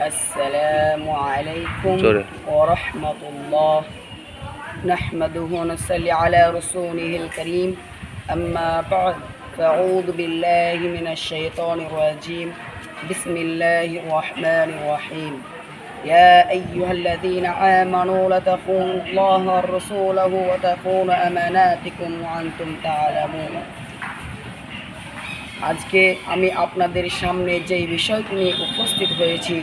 السلام عليكم سوري. ورحمة الله نحمده ونصلي على رسوله الكريم أما بعد فأعوذ بالله من الشيطان الرجيم بسم الله الرحمن الرحيم يا أيها الذين آمنوا لا تخونوا الله ورسوله وتخونوا أماناتكم وأنتم تعلمون আজকে আমি আপনাদের সামনে যেই বিষয়টি নিয়ে উপস্থিত হয়েছি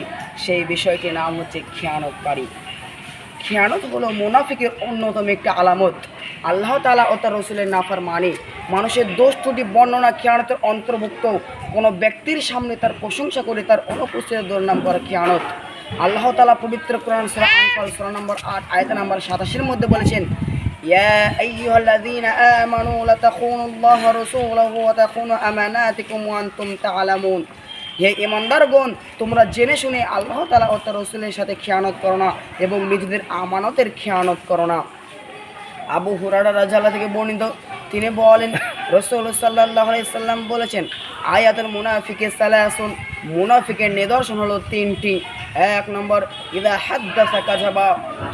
সেই বিষয়টির নাম হচ্ছে খেয়ানতকারী খেয়ানত হলো মুনাফিকের অন্যতম একটি আলামত আল্লাহ তালা ও তার রসুলের নাফার মানে মানুষের দোষ ত্রুটি বর্ণনা খেয়ানতের অন্তর্ভুক্ত কোনো ব্যক্তির সামনে তার প্রশংসা করে তার অনুপস্থিত দুর্নাম করা খেয়ানত আল্লাহ তালা পবিত্র কোরআন সুরা আনফাল সুরা নম্বর আট আয়তা নম্বর সাতাশের মধ্যে বলেছেন يا أيها الذين آمنوا لا تخونوا الله ورسوله وتخونوا أماناتكم وأنتم تعلمون হে ইমানদারগণ, তোমরা জেনে শুনে আল্লাহ তালা ও রসুলের সাথে খেয়ানত করো না এবং নিজেদের আমানতের খেয়ানত করো না। আবু হুরারা রাজাল্লাহ থেকে বর্ণিত, তিনি বলেন, রসুল সাল্লাহ সাল্লাম বলেছেন, আয়াতুল মুনাফিকে সালাসুন, মুনাফিকের নিদর্শন হলো তিনটি। এক নম্বর, ইদা হাদ্দাসা কাজাবা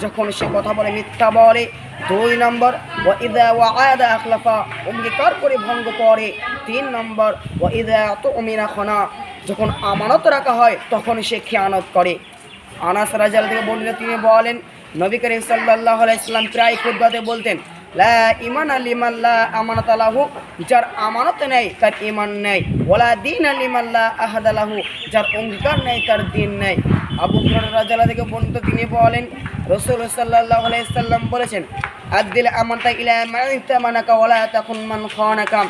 যখন সে কথা বলে, মিথ্যা বলে। দুই নম্বর ও ইদা ওয়া আয়াদা আখলাফা, অঙ্গীকার করে ভঙ্গ করে। তিন নম্বর ও ইদা তো অমিনা খনা যখন আমানত রাখা হয় তখন সে খেয়ানত করে। আনাস রাজাল থেকে বর্ণিত তিনি বলেন, নবী করিম সাল্লাহ আলাইসাল্লাম প্রায় খুদ্বাতে বলতেন, লা ইমান আলিমাল্লা আমানত আলাহু যার আমানত নেই, তার ইমান নেই। ওলা দিন আলিমাল্লা আহাদ আলাহু যার অঙ্গীকার নেই, তার দিন নেই। আবু রাজাল্লাহ থেকে বর্ণিত তিনি বলেন, রসুল সাল্লাহ আলাইসাল্লাম বলেছেন আদিল আমানতা ইলা মানাকা ওলা তখন মান খাওয়ানাকা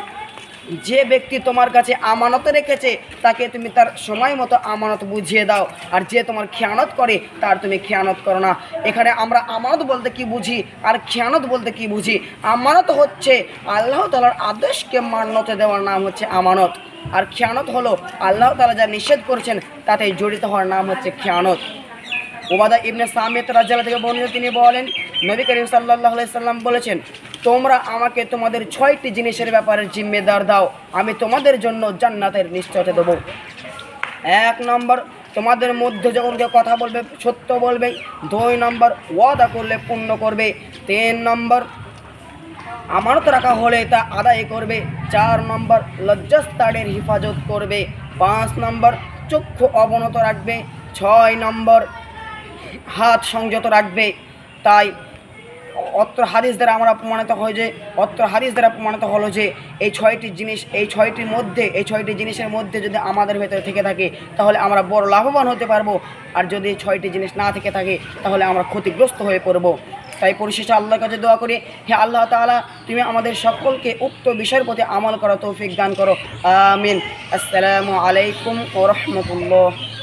যে ব্যক্তি তোমার কাছে আমানত রেখেছে, তাকে তুমি তার সময় মতো আমানত বুঝিয়ে দাও। আর যে তোমার খেয়ানত করে, তার তুমি খেয়ানত করো না। এখানে আমরা আমানত বলতে কি বুঝি, আর খেয়ানত বলতে কি বুঝি? আমানত হচ্ছে আল্লাহ তালার আদেশকে মান্যতা দেওয়ার নাম হচ্ছে আমানত। আর খেয়ানত হলো আল্লাহ তালা যা নিষেধ করেছেন, তাতে জড়িত হওয়ার নাম হচ্ছে খেয়ানত। ওবাদা ইবনে সামিয়ত রাজ্জালা থেকে বর্ণিত তিনি বলেন নবী করিম সাল্লাহ সাল্লাম বলেছেন, তোমরা আমাকে তোমাদের ছয়টি জিনিসের ব্যাপারে জিম্মেদার দাও, আমি তোমাদের জন্য জান্নাতের নিশ্চয়তা দেবো। এক নম্বর, তোমাদের মধ্যে যখন কেউ কথা বলবে, সত্য বলবে। দুই নম্বর, ওয়াদা করলে পূর্ণ করবে। তিন নম্বর, আমানত রাখা হলে তা আদায় করবে। চার নম্বর লজ্জাস্তারের হেফাজত করবে। পাঁচ নম্বর, চক্ষু অবনত রাখবে। ছয় নম্বর, হাত সংযত রাখবে। তাই অত্র হাদিস দ্বারা আমরা প্রমাণিত হয় যে, অত্র হাদিস দ্বারা প্রমাণিত হলো যে, এই ছয়টি জিনিস, এই ছয়টির মধ্যে, এই ছয়টি জিনিসের মধ্যে যদি আমাদের ভেতরে থেকে থাকে, তাহলে আমরা বড় লাভবান হতে পারব। আর যদি ছয়টি জিনিস না থেকে থাকে, তাহলে আমরা ক্ষতিগ্রস্ত হয়ে পড়ব। তাই পরিশেষে আল্লাহর কাছে দোয়া করি, হে আল্লাহ তাআলা, তুমি আমাদের সকলকে উক্ত বিষয়ের প্রতি আমল করা তৌফিক দান করো। আমিন। আসসালামু আলাইকুম ও রহমতুল্লাহ।